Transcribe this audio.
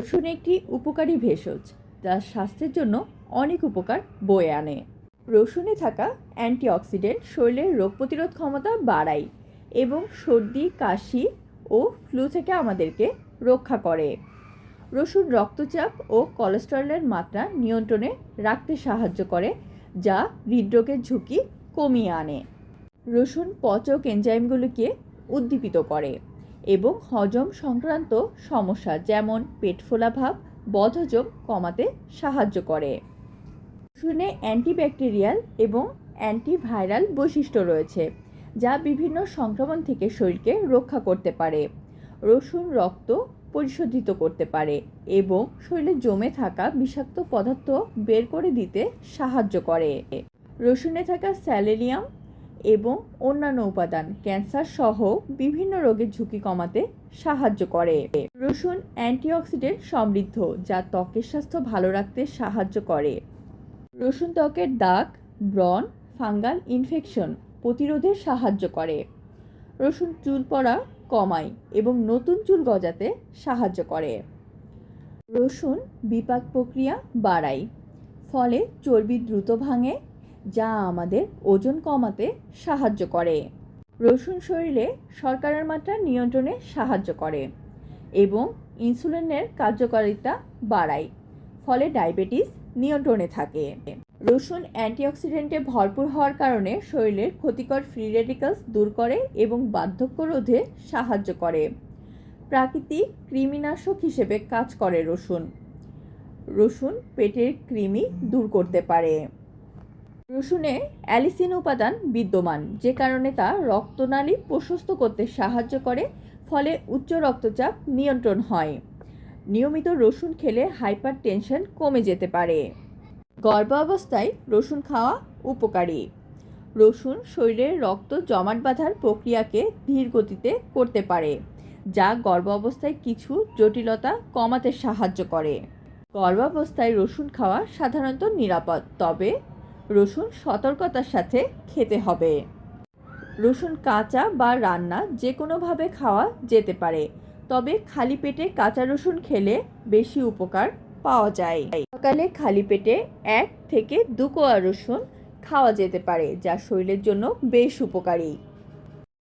রসুন একটি উপকারী ভেষজ, যা স্বাস্থ্যের জন্য অনেক উপকার বয়ে আনে। রসুনে থাকা অ্যান্টিঅক্সিডেন্ট শরীরের রোগ প্রতিরোধ ক্ষমতা বাড়ায় এবং সর্দি, কাশি ও ফ্লু থেকে আমাদেরকে রক্ষা করে। রসুন রক্তচাপ ও কোলেস্টেরলের মাত্রা নিয়ন্ত্রণে রাখতে সাহায্য করে, যা হৃদরোগের ঝুঁকি কমিয়ে আনে। রসুন পচক এনজাইমগুলিকে উদ্দীপিত করে। এবং হজম সংক্রান্ত সমস্যা যেমন পেট ফোলা ভাব, বদহজম কমাতে সাহায্য করে। রসুনে অ্যান্টিব্যাকটেরিয়াল এবং অ্যান্টিভাইরাল বৈশিষ্ট্য রয়েছে, যা বিভিন্ন সংক্রমণ থেকে শরীরকে রক্ষা করতে পারে। রসুন রক্ত পরিশোধিত করতে পারে এবং শরীরে জমে থাকা বিষাক্ত পদার্থ বের করে দিতে সাহায্য করে। রসুনে থাকা স্যালেরিয়াম এবং অন্যান্য উপাদান, ক্যান্সার সহ বিভিন্ন রোগের ঝুঁকি কমাতে সাহায্য করে। রসুন অ্যান্টিঅক্সিডেন্ট সমৃদ্ধ, যা ত্বকের স্বাস্থ্য ভালো রাখতে সাহায্য করে। রসুন ত্বকের দাগ, ব্রণ, ফাঙ্গাল ইনফেকশন প্রতিরোধে সাহায্য করে। রসুন চুল পড়া কমায় এবং নতুন চুল গজাতে সাহায্য করে। রসুন বিপাক প্রক্রিয়া বাড়ায়, ফলে চর্বি দ্রুত ভাঙে যা আমাদের ওজন কমাতে সাহায্য করে। রসুন শরীরে শর্করার মাত্রা নিয়ন্ত্রণে সাহায্য করে এবং ইনসুলিনের কার্যকারিতা বাড়ায়, ফলে ডায়াবেটিস নিয়ন্ত্রণে থাকে। রসুন অ্যান্টিঅক্সিডেন্টে ভরপুর হওয়ার কারণে শরীরের ক্ষতিকর ফ্রি রেডিকালস দূর করে এবং বার্ধক্য রোধে সাহায্য করে। প্রাকৃতিক কৃমিনাশক হিসেবে কাজ করে রসুন। রসুন পেটের কৃমি দূর করতে পারে। রসুনে অ্যালিসিন উপাদান বিদ্যমান, যে কারণে তা রক্তনালী প্রশস্ত করতে সাহায্য করে, ফলে উচ্চ রক্তচাপ নিয়ন্ত্রণ হয়। নিয়মিত রসুন খেলে হাইপার টেনশন কমে যেতে পারে। গর্ভাবস্থায় রসুন খাওয়া উপকারী। রসুন শরীরের রক্ত জমাট বাঁধার প্রক্রিয়াকে ধীর গতিতে করতে পারে, যা গর্ভাবস্থায় কিছু জটিলতা কমাতে সাহায্য করে। গর্ভাবস্থায় রসুন খাওয়া সাধারণত নিরাপদ, তবে রসুন সতর্কতার সাথে খেতে হবে। রসুন কাঁচা বা রান্না যে কোনোভাবে খাওয়া যেতে পারে, তবে খালি পেটে কাঁচা রসুন খেলে বেশি উপকার পাওয়া যায়। সকালে খালি পেটে এক থেকে দু কোয়া রসুন খাওয়া যেতে পারে, যা শরীরের জন্য বেশ উপকারী।